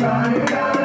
Ramana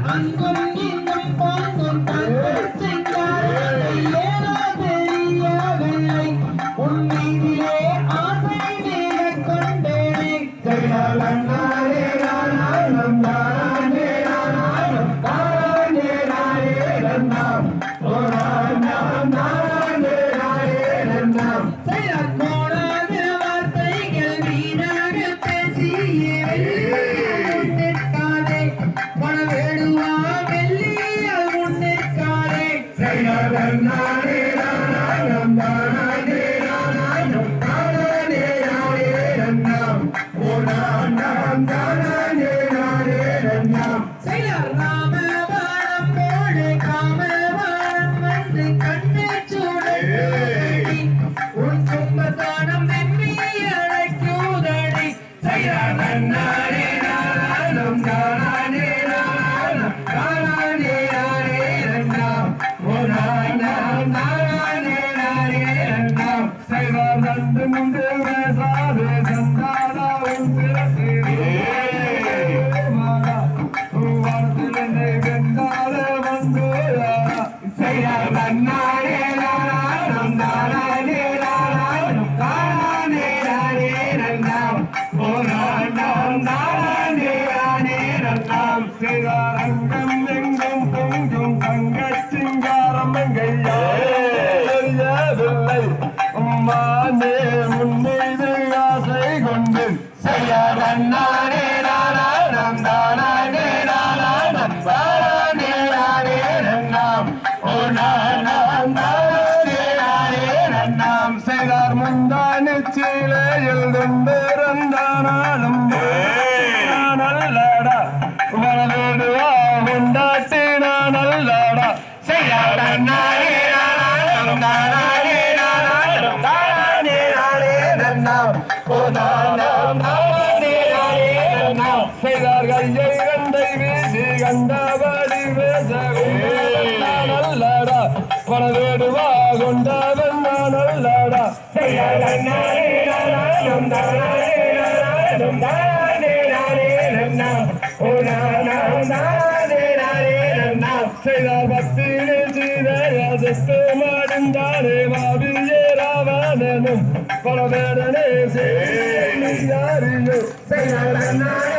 Vẫn. கொண்டவன் நான் அல்லடா பல வேடனே சேரியோ செய்யலாம்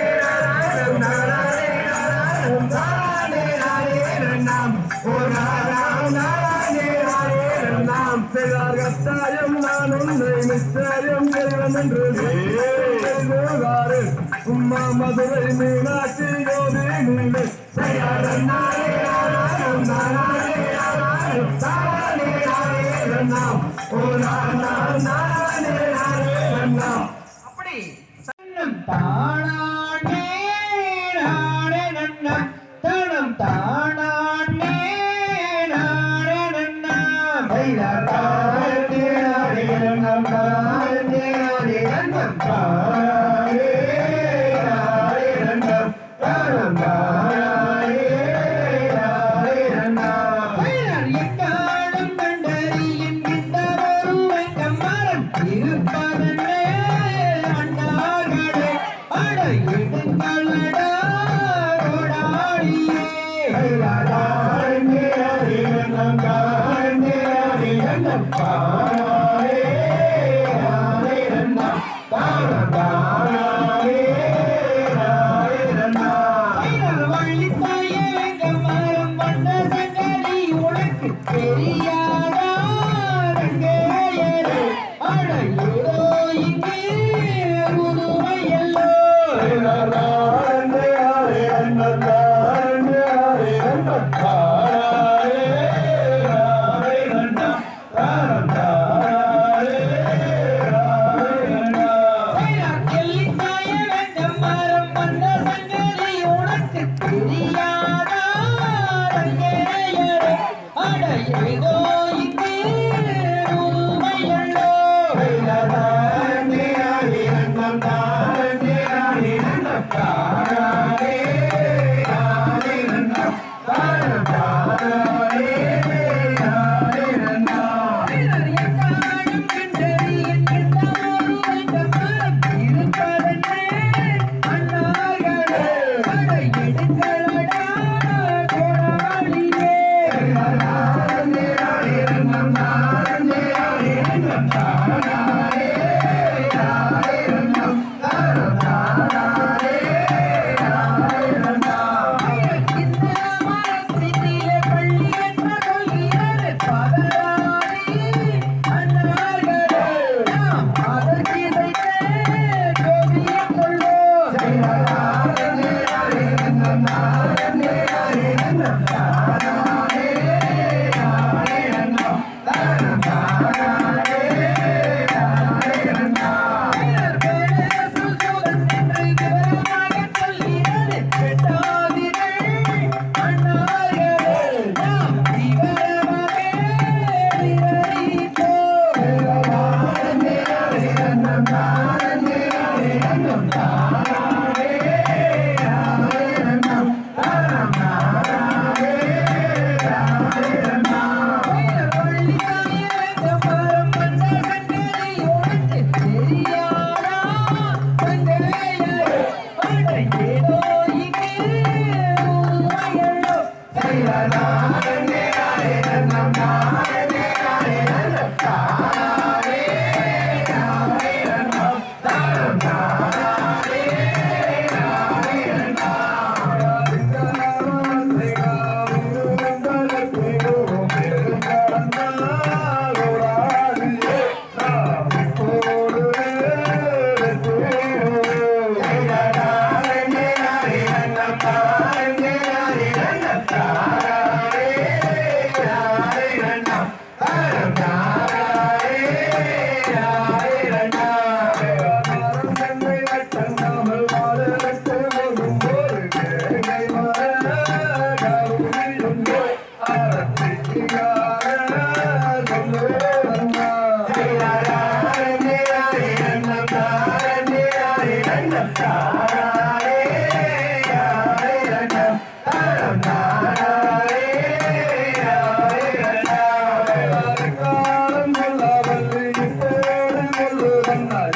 என்று உம்மா மதுரை மீனாட்சி யோதி நீங்கள் down.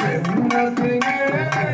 Nothing else.